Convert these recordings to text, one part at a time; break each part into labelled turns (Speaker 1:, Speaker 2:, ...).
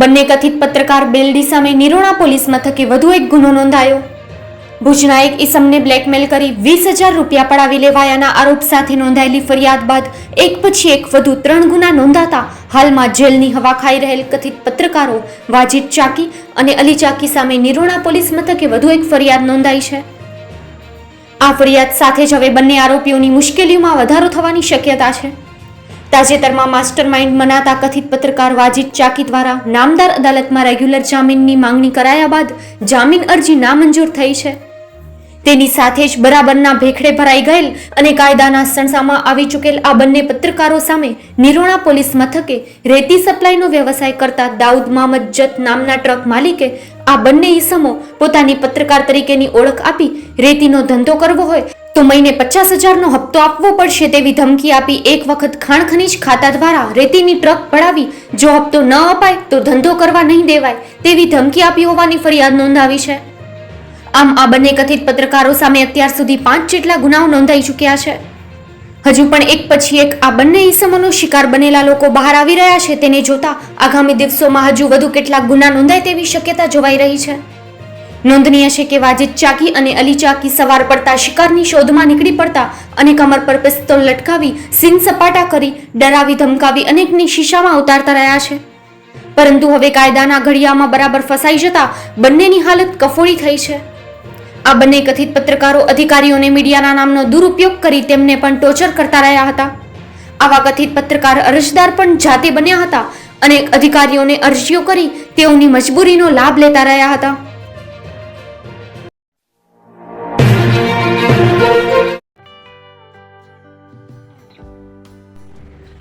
Speaker 1: બંને કથિત પત્રકાર બેલડી સામે નિરોણા પોલીસ મથકે વધુ એક ગુનો નોંધાયો. ભુજના એક ઈસમને બ્લેકમેલ કરી વીસ હજાર રૂપિયા પડાવી લેવાયાના આરોપ સાથે નોંધાયેલી ફરિયાદ બાદ એક પછી એક વધુ ત્રણ ગુના નોંધાતા હાલમાં જેલની હવા ખાઈ રહેલ કથિત પત્રકારો વાજીદ ચાકી અને અલી ચાકી સામે નિરોણા પોલીસ મથકે વધુ એક ફરિયાદ નોંધાઈ છે. આ ફરિયાદ સાથે જ હવે બંને આરોપીઓની મુશ્કેલીઓમાં વધારો થવાની શક્યતા છે. તાજેતરમાં માસ્ટર માઇન્ડ મનાતા કથિત પત્રકાર વાજીદ ચાકી દ્વારા નામદાર અદાલતમાં રેગ્યુલર જામીનની માંગણી કરાયા બાદ જામીન અરજી નામંજૂર થઈ છે. તેની સાથે જ બરાબરના ભેખડે ભરાઈ ગયેલ અને કાયદાના સણસામાં આવી ચૂકેલ આ બંને પત્રકારો સામે નિરોણા પોલીસ મથકે રેતી સપ્લાયનો વ્યવસાય કરતા દાઉદ મામદ જત નામના ટ્રક માલિકે આ બંને ઈસમો પોતાની પત્રકાર તરીકેની ઓળખ આપી રેતીનો ધંધો કરવો હોય તો મહિને પચાસ હજારનો હપ્તો આપવો પડશે તેવી ધમકી આપી એક વખત ખાણ ખનીજ ખાતા દ્વારા રેતીની ટ્રક પડાવી જો હપ્તો ન અપાય તો ધંધો કરવા નહીં દેવાય તેવી ધમકી આપી હોવાની ફરિયાદ નોંધાવી છે. આમ આ બંને કથિત પત્રકારો સામે અત્યાર સુધી પાંચ જેટલા ગુનાઓ નોંધાઈ ચૂક્યા છે. હજુ પણ એક પછી એક આ બંને ઈસમોનો શિકાર બનેલા લોકો બહાર આવી રહ્યા છે તેને જોતા આગામી દિવસોમાં હજુ વધુ કેટલાક ગુના નોંધાય તેવી શક્યતા જોવાઈ રહી છે. નોંધનીય છે કે વાજિદ ચાકી અને અલી ચાકી સવાર પડતા શિકારની શોધમાં નીકળી પડતા અને કમર પર પિસ્તોલ લટકાવી સીન સપાટા કરી, ડરાવી, ધમકાવી અનેકની શીશામાં ઉતારતા રહ્યા છે. પરંતુ હવે કાયદાના ઘડિયામાં બરાબર ફસાઈ જતા બંનેની હાલત કફોડી થઈ છે. આ બંને કથિત પત્રકારો અધિકારીઓને મીડિયાના નામનો દુરુપયોગ કરી તેમને પણ ટોર્ચર કરતા રહ્યા હતા. આવા કથિત પત્રકાર અરજદાર પણ જાતે બન્યા હતા અને અધિકારીઓને અરજીઓ કરી તેઓની મજબૂરીનો લાભ લેતા રહ્યા હતા.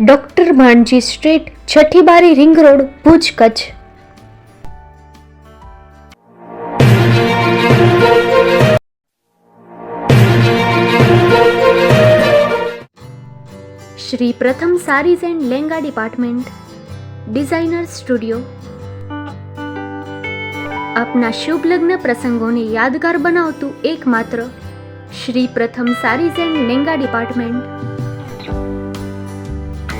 Speaker 1: doctor Bhanji street છઠ્ઠી બારી ring road, Bhuj Kutch. Shri Pratham saris and lehenga department, designer studio. આપના શુભ લગ્ન પ્રસંગોને યાદગાર બનાવતું એકમાત્ર Shri Pratham saris and lehenga department